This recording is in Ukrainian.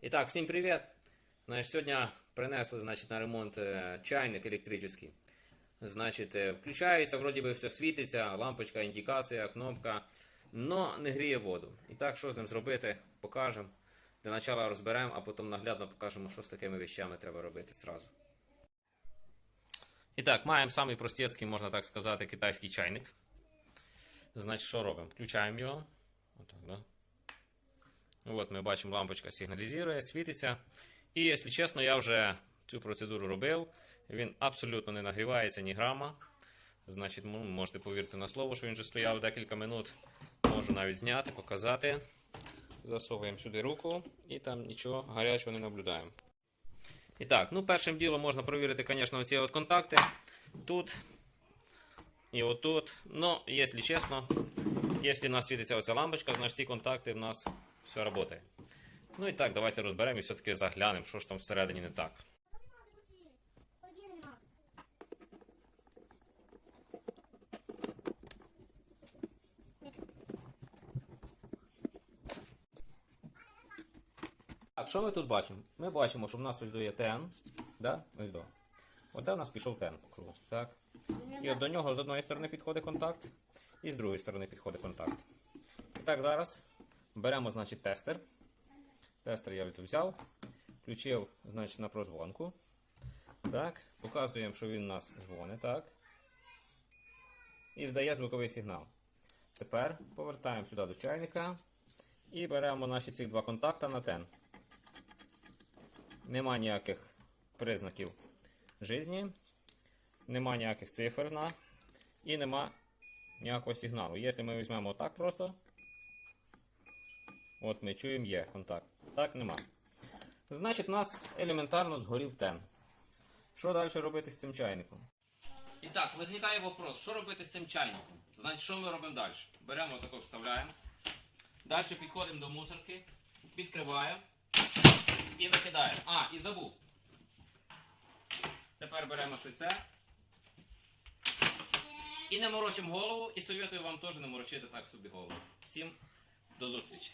І так, всім привіт! Значить, сьогодні принесли значить, на ремонт е, чайник електричний. Значить, е, включається, вроді би все світиться, лампочка, індикація, кнопка, но не гріє воду. І так, що з ним зробити, покажемо. Для початку розберемо, а потім наглядно покажемо, що з такими вещами треба робити зразу. І так, маємо самий простецький, так сказати, китайський чайник. Значить, що робимо? Включаємо його. Отак, да? От ми бачимо, лампочка сигналізує, світиться. І, якщо чесно, я вже цю процедуру робив. Він абсолютно не нагрівається ні грама. Значить, ну, можете повірити на слово, що він вже стояв декілька минут. Можу навіть зняти, показати. Засовуємо сюди руку і там нічого гарячого не наблюдаємо. І так, ну першим ділом можна провірити, звісно, оці от контакти. Тут і отут. Ну, якщо чесно, якщо в нас світиться оця лампочка, значить ці контакти в нас все працює. Ну і так, давайте розберемо і все-таки заглянемо, що ж там всередині не так. Так, що ми тут бачимо? Ми бачимо, що в нас ось є тен. Да? Ось до. Оце в нас пішов тен по кругу. Так? І от до нього з одної сторони підходить контакт, і з другої сторони підходить контакт. І так, зараз беремо, значить, тестер. Тестер я тут взяв, включив, значить, на прозвонку. Так, показуємо, що він у нас дзвонить, так. І здає звуковий сигнал. Тепер повертаємо сюди до чайника і беремо наші ці два контакти на тен. Нема ніяких признаків житті, нема ніяких цифр на і нема ніякого сигналу. Якщо ми візьмемо отак просто, от ми чуємо є контакт. Так нема. Значить, у нас елементарно згорів тен. Що далі робити з цим чайником? І так, виникає вопрос, що робити з цим чайником? Значить, що ми робимо далі? Беремо отако, вставляємо. Далі підходимо до мусорки, відкриваємо і викидаємо. А, і забув. Тепер беремо ще це. І не морочимо голову, і советую вам теж не морочити так собі голову. Всім до зустрічі!